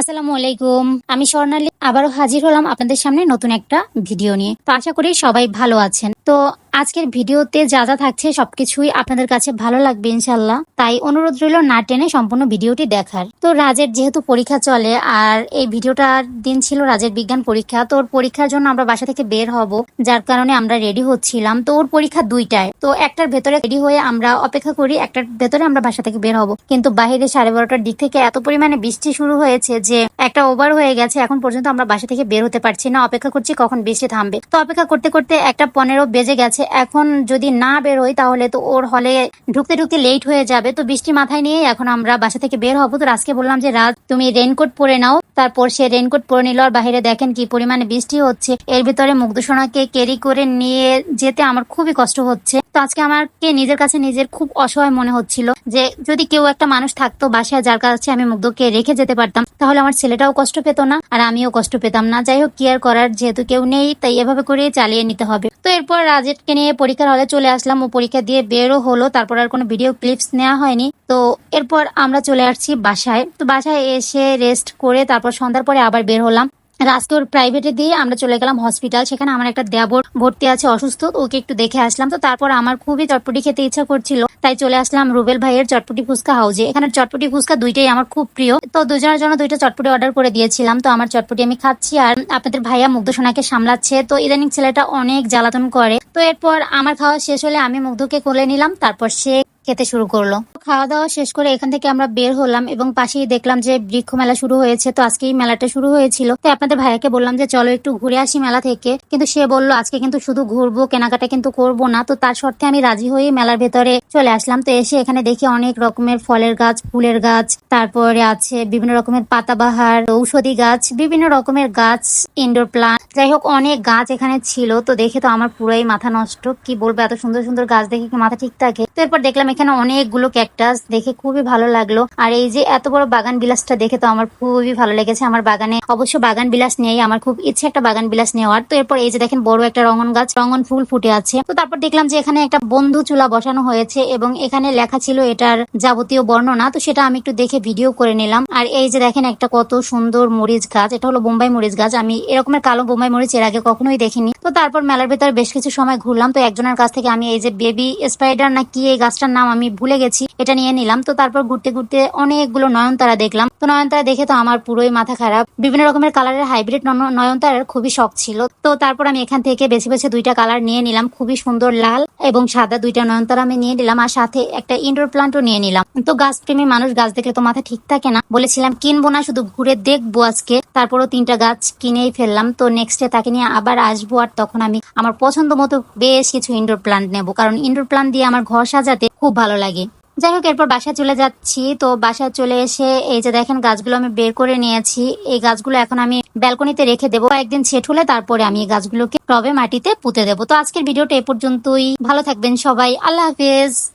আসসালামু আলাইকুম। আমি স্বর্ণালী, আবারও হাজির হলাম আপনাদের সামনে নতুন একটা ভিডিও নিয়ে। তো আশা করি সবাই ভালো আছেন। তো আজকের ভিডিওতে যা যা থাকছে সবকিছুই আপনাদের কাছে ভালো লাগবে ইনশাল্লাহ তাই অনুরোধ রইল না টেনে সম্পূর্ণ ভিডিওটি দেখার। তো রাজের যেহেতু পরীক্ষা চলে আর এই ভিডিওটার দিন ছিল রাজের বিজ্ঞান পরীক্ষা, তো ওর পরীক্ষার জন্য আমরা বাসা থেকে বের হব, যার কারণে আমরা রেডি হচ্ছিলাম। তো ওর পরীক্ষা দুইটায়। তো একটার ভেতরে রেডি হয়ে আমরা অপেক্ষা করি, একটার ভেতরে আমরা বাসা থেকে বের হব। কিন্তু বাইরে সাড়ে বারোটার দিক থেকে এত পরিমাণে বৃষ্টি শুরু হয়েছে যে একটা ওভার হয়ে গেছে, এখন পর্যন্ত আমরা বাসা থেকে বের হতে পারছি না। অপেক্ষা করছি কখন বৃষ্টি থামবে। তো অপেক্ষা করতে করতে একটা পনেরো বেজে গেছে। এখন যদি না বের হই তাহলে তো ওর হলে ঢুকতে ঢুকতে লেট হয়ে যাবে। তো বৃষ্টি মাথায় নিয়ে এখন আমরা বাসা থেকে বের হব। তো রাজকে বললাম যে, রাত, তুমি রেনকোট পরে নাও। তারপর সে রেনকোট পরে নিল। আর বাইরে দেখেন কি পরিমাণে বৃষ্টি হচ্ছে। এর ভিতরে মুগ্ধসোনাকে ক্যারি করে নিয়ে যেতে আমার খুবই কষ্ট হচ্ছে। তো আজকে আমাকে নিজের কাছে নিজের খুব অসহায় মনে হচ্ছিল যে, যদি কেউ একটা মানুষ থাকতো বাসায় যার কাছে আমি মুগ্ধকে রেখে যেতে পারতাম, তাহলে আমার ছেলেটাও কষ্ট পেত না, আর আমিও কষ্ট পেতাম না। যাই হোক কেয়ার করার যেহেতু কেউ নেই, তাই এভাবে করে চালিয়ে নিতে হবে। এরপর রাজেটকে নিয়ে পরীক্ষার হলে চলে আসলাম ও পরীক্ষা দিয়ে বেরো হলো, তারপর আর কোনো ভিডিও ক্লিপস নেওয়া হয়নি। তো এরপর আমরা চলে আসছি বাসায়। তো বাসায় এসে রেস্ট করে তারপর সন্ধ্যার পরে আবার বের হলাম। রাজকে ওর প্রাইভেটে দিয়ে আমরা চলে গেলাম হসপিটাল সেখানে আমার একটা দেবর ভর্তি আছে, অসুস্থ, ওকে একটু দেখে আসলাম। তো তারপর আমার খুবই চটপটি খেতে ইচ্ছা করছিল, তাই চলে আসলাম রুবেল ভাইয়ের চটপটি ফুচকা হাউজে এখানে চটপটি ফুচকা দুইটাই আমার খুব প্রিয়। তো দুজনের জন্য দুইটা চটপটি অর্ডার করে দিয়েছিলাম। তো আমার চটপটি আমি খাচ্ছি আর আপনাদের ভাইয়া মুগ্ধসোনাকে সামলাচ্ছে। তো ইদানিং ছেলেটা অনেক জ্বালাতন করে। তো এরপর আমার খাওয়া শেষ হলে আমি মুগ্ধকে কোলে নিলাম। তারপর সে খেতে শুরু করল। খাওয়া দাওয়া শেষ করে এখান থেকে আমরা বের হলাম এবং পাশেই দেখলাম যে বৃক্ষ মেলা শুরু হয়েছে। তো আজকে এই মেলাটা শুরু হয়েছিল। তো আপনাদের ভাইয়াকে বললাম যে, চলো একটু ঘুরে আসি মেলা থেকে। কিন্তু সে বলল, আজকে কিন্তু শুধু ঘুরবো, কেনাকাটা কিন্তু করব না। তো তার শর্তে আমি রাজি হয়ে মেলার ভেতরে চলে আসলাম। তো এসে এখানে দেখি অনেক রকমের ফলের গাছ, ফুলের গাছ, তারপরে আছে বিভিন্ন রকমের পাতাবাহার, ঔষধি গাছ, বিভিন্ন রকমের গাছ ইনডোর প্লান্ট যাই হোক, অনেক গাছ এখানে ছিল। তো দেখে তো আমার পুরোই মাথা নষ্ট। কি বলব, এত সুন্দর সুন্দর গাছ দেখে কি মাথা ঠিক থাকে? তো এরপর দেখলাম এখানে অনেকগুলো ক্যাকটাস দেখে খুবই ভালো লাগল। আর এই যে এত বড় বাগান বিলাসটা দেখে তো আমার খুবই ভালো লেগেছে। আমার বাগানে অবশ্য বাগান বিলাস নেই, আমার খুব ইচ্ছে একটা বাগান বিলাস নেওয়ার। তো এরপর এই যে দেখেন বড় একটা রঙন গাছ, রঙন ফুল ফুটে আছে। তো তারপর দেখলাম যে এখানে একটা বন্ধু চুলা বসানো হয়েছে এবং এখানে লেখা ছিল এটার যাবতীয় বর্ণনা। তো সেটা আমি একটু দেখে ভিডিও করে নিলাম। আর এই যে দেখেন একটা কত সুন্দর মরিচ গাছ, এটা হলো বোম্বাই মরিচ গাছ। আমি এরকমের কালো বোম্বাই মরিচ এর আগে কখনোই দেখিনি। তো তারপর মেলার ভেতর বেশ কিছু সময় ঘুরলাম। তো একজনের কাছ থেকে আমি এই যে বেবি স্পাইডার না কি এই গাছটার নাম আমি ভুলে গেছি, এটা নিয়ে নিলাম। তো তারপর ঘুরতে ঘুরতে অনেকগুলো নয়নতারা দেখলাম। তো নয়নতারা দেখে তো আমার পুরোই মাথা খারাপ। বিভিন্ন রকমের কালারের হাইব্রিড নয়নতারার খুবই শখ ছিল। তো তারপর আমি এখান থেকে বেছে বেছে দুইটা কালার নিয়ে নিলাম, খুবই সুন্দর লাল এবং সাদা দুইটা নয়নতারা আমি নিয়ে নিলাম, আর সাথে একটা ইনডোর প্লান্টও নিয়ে নিলাম। তো গাছ প্রেমী মানুষ, গাছ দেখলে তো মাথা ঠিক থাকে না। বলেছিলাম, কিনবো না, শুধু ঘুরে দেখব আজকে। তারপরও তিনটা গাছ কিনেই ফেললাম। তো নেক্সটে তাকে নিয়ে আবার আসব, আর তখন আমি আমার পছন্দ মতো বেশ কিছু ইনডোর প্লান্ট নেব। কারণ ইনডোর প্লান্ট দিয়ে আমার ঘর সাজাতে খুব ভালো লাগে। যাই হোক, এরপর বাসায় চলে যাচ্ছি। তো বাসায় চলে এসে এই যে দেখেন গাছগুলো আমি বের করে নিয়েছি। এই গাছগুলো এখন আমি ব্যালকনিতে রেখে দেবো। একদিন সেট হলে তারপরে আমি এই গাছগুলোকে টবে মাটিতে পুঁতে দেবো। তো আজকের ভিডিওটা এ পর্যন্তই। ভালো থাকবেন সবাই। আল্লাহ হাফেজ।